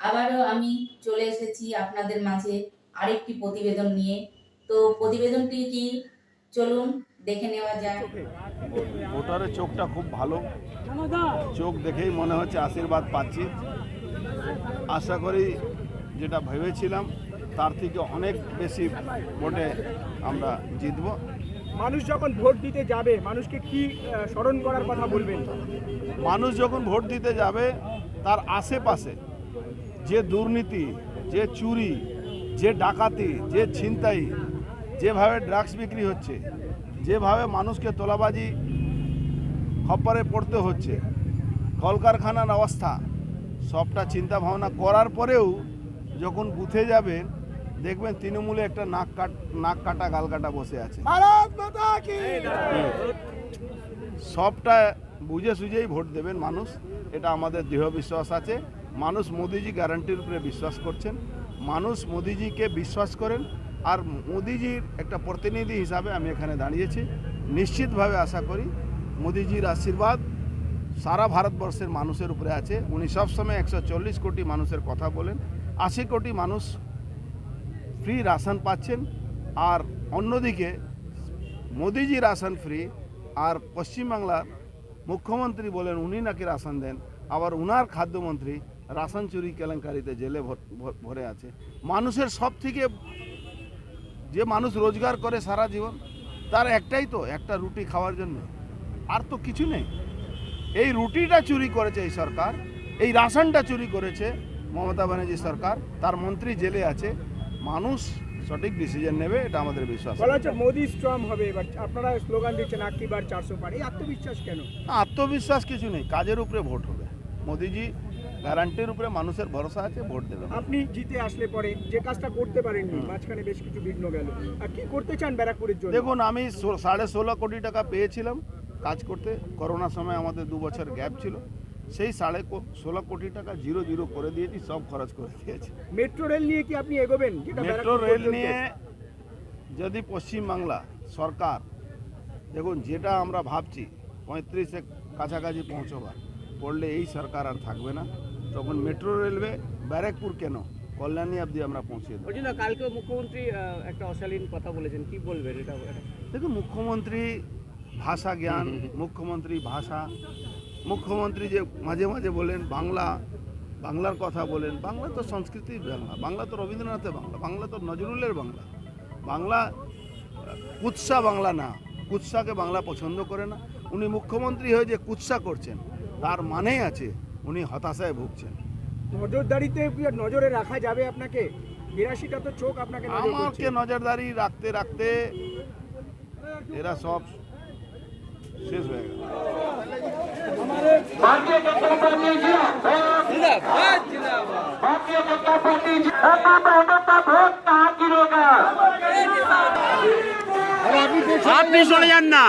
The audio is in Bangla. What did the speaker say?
আবারও আমি চলে এসেছি আপনাদের মাঝে আরেকটি প্রতিবেদন নিয়ে। তো প্রতিবেদনটি কি? চলুন দেখে নেওয়া যায় ভোটারের চোখটা খুব ভালো। চোখ দেখেই মনে হচ্ছে আশীর্বাদ পাচ্ছি। আশা করি যেটা ভেবেছিলাম তার থেকে অনেক বেশি ভোটে আমরা জিতব। মানুষ যখন ভোট দিতে যাবে মানুষকে কি স্মরণ করার কথা বলবেন? মানুষ যখন ভোট দিতে যাবে তার আশেপাশে যে দুর্নীতি যে চুরি যে ডাকাতি যে ছিনতাই যেভাবে ড্রাগস বিক্রি হচ্ছে যেভাবে মানুষকে তোলাবাজি খপ্পরে পড়তে হচ্ছে কলকারখানার অবস্থা সবটা চিন্তা ভাবনা করার পরেও যখন বুথে যাবেন দেখবেন তৃণমূলে একটা নাক কাট নাক কাটা গাল কাটা বসে আছে। সবটা বুঝে সুঝেই ভোট দেবেন মানুষ এটা আমাদের দৃঢ় বিশ্বাস আছে। মানুষ মোদিজি গ্যারান্টির উপরে বিশ্বাস করছেন, মানুষ মোদিজিকে বিশ্বাস করেন, আর মোদিজির একটা প্রতিনিধি হিসাবে আমি এখানে দাঁড়িয়েছি। নিশ্চিতভাবে আশা করি মোদিজির আশীর্বাদ সারা ভারতবর্ষের মানুষের উপরে আছে। উনি সবসময় একশো চল্লিশ কোটি মানুষের কথা বলেন, আশি কোটি মানুষ ফ্রি রাশন পাচ্ছেন, আর অন্যদিকে মোদিজি রাশন ফ্রি আর পশ্চিমবাংলার মুখ্যমন্ত্রী বলেন উনি নাকি রাশন দেন, আবার উনার খাদ্যমন্ত্রী রাশন চুরি কেলেঙ্কারিতে জেলে ভর- আছে। মানুষের সব থেকে যে মানুষ রোজগার করে সারা জীবন তার একটাই তো একটা রুটি খাওয়ার জন্য। আর তো কিছু নেই। এই রুটিটা চুরি করেছে এই সরকার এই রাশনটা চুরি করেছে মমতা ব্যানার্জি সরকার তার মন্ত্রী জেলে আছে। মানুষ সঠিক ডিসিশন নেবে এটা আমাদের বিশ্বাস। বলা হচ্ছে মোদি স্ট্রং হবে এবার আপনারা স্লোগান দিচ্ছেন আটটি বার চারশো পার। এই আত্মবিশ্বাস কেন? আত্মবিশ্বাস কিছু নেই কাজের উপরে ভোট হবে। মোদিজি গ্যারান্টির উপরে মানুষের ভরসা আছে ভোট দেবে। আপনি জিতে আসলে পরে যে কাজটা করতে পারেননি মাঝখানে বেশ কিছু বিঘ্ন গেল। আর কি করতে চান ব্যারাকপুরের জন্য? দেখুন আমি সাড়ে ষোলো কোটি টাকা পেয়েছিলাম কাজ করতে। করোনার সময় আমাদের দু বছর গ্যাপ ছিল। সেই সাড়ে ষোলো কোটি টাকা জিরো জিরো করে দিয়েছি সব খরচ করে দিয়েছি। মেট্রো রেল নিয়ে কি আপনি এগোবেন? যেটা মেট্রো রেল নিয়ে যদি পশ্চিমবাংলা সরকার দেখুন যেটা আমরা ভাবছি পঁয়ত্রিশে কাছাকাছি পৌঁছবার। পড়লে এই সরকার আর থাকবে না। তখন মেট্রো রেলওয়ে ব্যারাকপুর কেন? কল্যাণী অবধি আমরা পৌঁছে দেবো। কালকে মুখ্যমন্ত্রী একটা অশালীন কথা বলেছেন। কি বলবেন এটা? এটা? দেখুন মুখ্যমন্ত্রী ভাষা জ্ঞান মুখ্যমন্ত্রী ভাষা। মুখ্যমন্ত্রী যে মাঝে মাঝে বলেন বাংলা বাংলার কথা বলেন বাংলা তো সংস্কৃতির বাংলা বাংলা তো রবীন্দ্রনাথের বাংলা বাংলা তো নজরুলের বাংলা। বাংলা কুৎসা বাংলা না কুৎসাকে বাংলা পছন্দ করে না। উনি মুখ্যমন্ত্রী হয়ে যে কুৎসা করছেন তার মানেই আছে উনি হতাশায় ভুগছেন নজরদারিতে কি আর নজরে রাখা যাবে আপনাকে বিরাশিটা তো চোখ আপনাকে নজর করছে আমাকে নজরদারি রাখতে রাখতে এরা সব শেষ হয়ে গেল भारतीय जनता पार्टी जिंदाबाद भारतीय जनता पार्टी जिंदाबाद मेहनत का वोट कहाँ गिरेगा আপনি চলে যান না